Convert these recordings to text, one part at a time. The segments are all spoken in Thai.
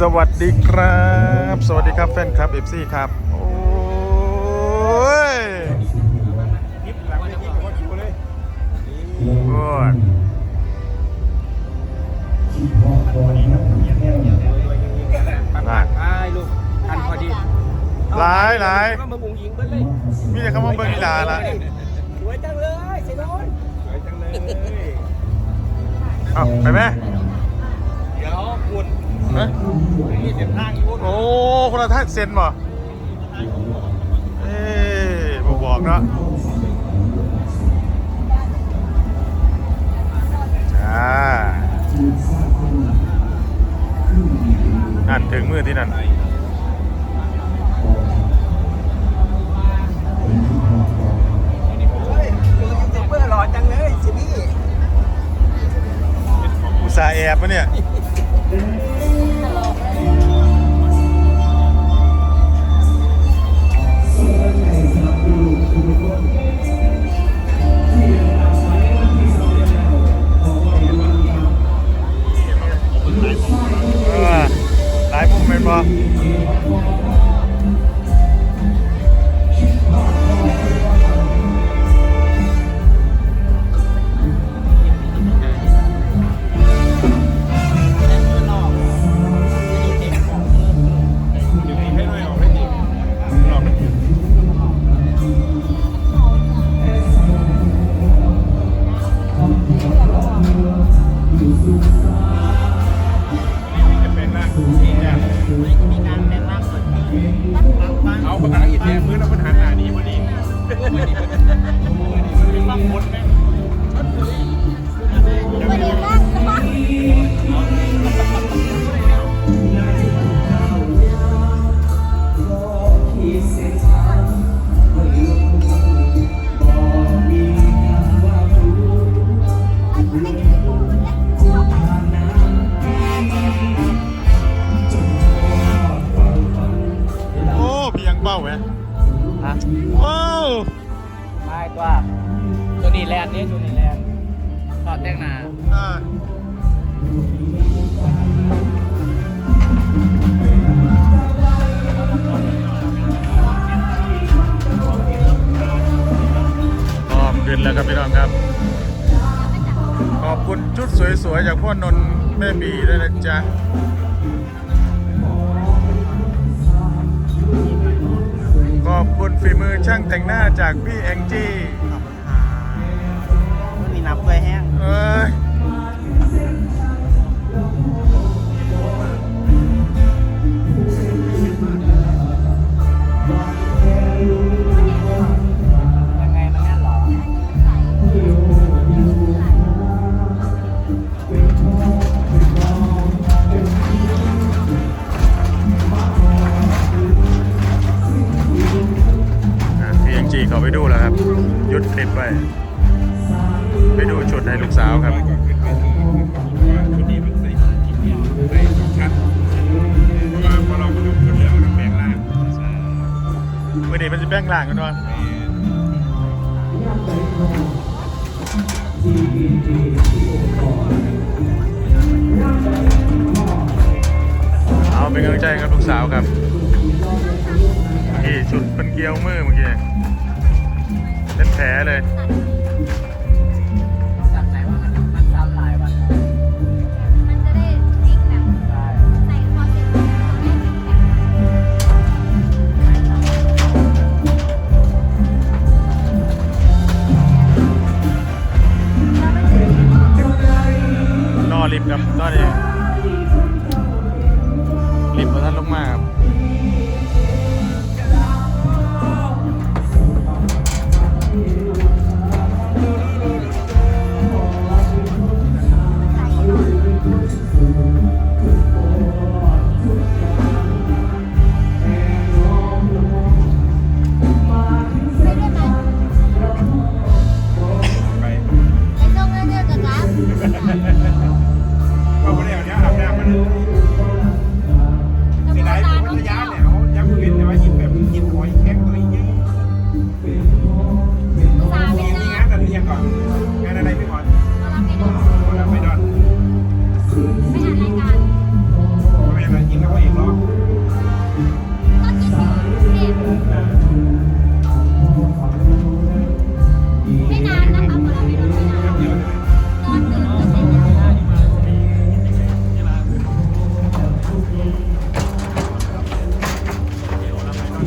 สวัสดีครับ สวัสดีครับแฟนคลับ FC ครับ โอ้ยโอ้ยมากไอ้ลูกทันพอดีหลายหลายก็มาบุงยิงเบิ้ลเลยมีแต่คำว่าเบิ้งอีหลาละสวยจังเลยเสียโดนสวยจังเลยเอาไปไหมเดี๋ยว คุณเอ้ยนี่เสียทางอยู่โอ้ คนละท่านเซ็นบ่เอ้ยบบอกเนาะจ้านั่นถึงมือที่นั่น แลนด์นี่ตัวนี้แลนด์ถอดแต่งหน้าอ่าพร้อมขึ้นแล้วครับพี่น้องครับ ขอบคุณชุดสวยๆ จากพ่อนนท์แม่บีด้วยนะจ๊ะขอบคุณฝีมือช่างแต่งหน้าจากพี่แองจี้ ลิปไปไปดูชุดให้ลูกสาวครับชุดนี้มันใส่กินเดียวใส่สองชั้นเพราะว่าพอเราก็ดูชุดแล้วเราแบ่งล่างเมื่อนี้มันจะแบ่งล่างกันว่ะเอาเป็นกำลังใจกับลูกสาวครับที่ชุดเป็นเกลียวมือเมื่อกี้ เป็นแผลเลย จากไหนว่ามันมันซ้ำหลายวันมันจะได้ติ๊กแบบใส่ความเป็นตัวเองแบบนอริมครับตอนนี้ริมพระท่านลงมาครับ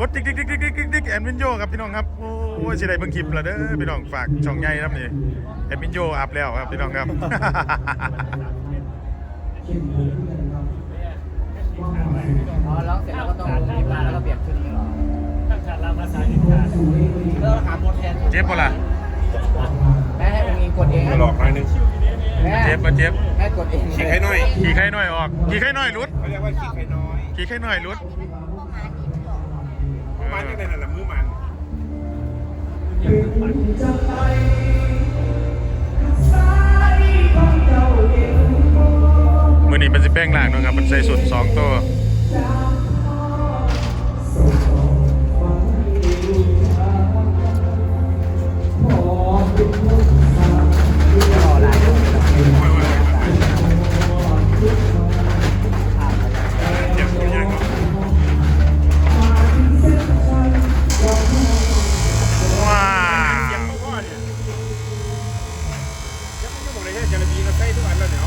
กดติ๊กติ๊กติ๊กติ๊กติ๊กติ๊กติ๊กแอดมินโยครับพี่น้องครับโอ้ยสิได้เบิ่งคลิปและเด้อพี่น้องฝากช่องใหญ่ครับนี่แอดมินโยอัพแล้วครับพี่น้องครับอ๋อร้องเสร็จแล้วก็ต้องลงมาแล้วก็เปลี่ยนชุดนี้เหรอเออหาโมดแทนเจ็บปะล่ะแม่ให้องค์อิงกดเองมาหลอกหน่อยนึงแม่เจ็บปะเจ็บแม่กดเองขี้ไข่น้อยขี่ไข่น้อยออกขี่ไข่น้อยหลุดเขาเรียกว่าขี้ไข่น้อยขี่ไข่น้อยหลุดประ มันยังไงนั่นละมือมันมือนี้เป็นสิแป้งล่างเนาะครับมันใส่สุดสองตัว ทุกอันแล้วเดี๋ยว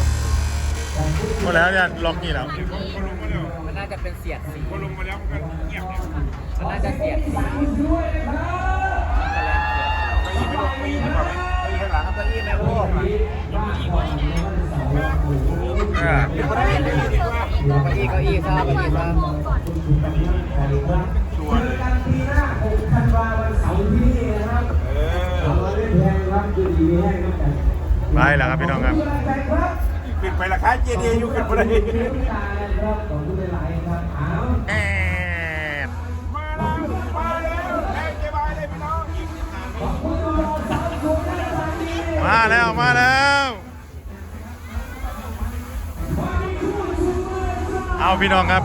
หมดแล้วเนี่ยล็อกนี่แล้วพอลงมาแล้วมันน่าจะเป็นเสียดสีพอลงมาแล้วมันก็เงียบเนี่ยมันน่าจะเสียดสีไปอีกไม่ลงไปอีกดีกว่าไหมไปอีกข้างหลังเอาเก้าอี้ไหมลูกเออเก้าอี้เก้าอี้ครับเก้าอี้ครับตัวเลยเออ ไปแล้วครับพี่น้องครับขึ้นไปราคาเจดีอยู่ขึ้นไปเลยแอบมาแล้วมาแล้วแม่เจ๊บายเลยพี่น้องอีกนิดหน่อยมาแล้วมาแล้วเอาพี่น้องครับ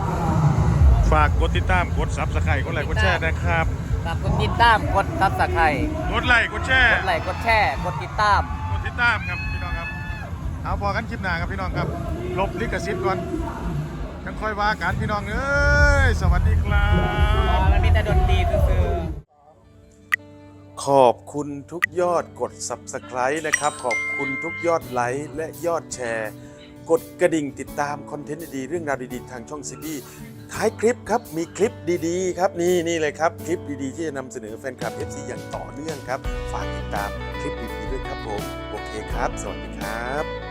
ฝากกดติดตามกดซับสไครต์กดไลค์กดแชร์นะครับฝากกดติดตามกดซับสไครต์กดไลค์กดแชร์กดไลค์กดแชร์กดติดตามกด ตามครับพี่น้องครับ เอาพอกันคลิปหน้าครับพี่น้องครับลบลิขสิทธิ์ก่อนยังค่อยว่ากันพี่น้องเอ้ยสวัสดีครับมันมีแต่ดนตรีซื่อขอบคุณทุกยอดกด Subscribe นะครับ ขอบคุณทุกยอดไลค์และยอดแชร์ กดกระดิ่งติดตามคอนเทนต์ดีๆเรื่องราวดีๆ ทางช่องซีบีท้ายคลิปครับมีคลิปดีๆ ครับนี่นี่เลยครับ คลิปดีๆ ที่จะนำเสนอแฟนคลับ FC อย่างต่อเนื่องครับ ฝากติดตามคลิปดีๆด้วยครับผม เคครับ สวัสดีครับ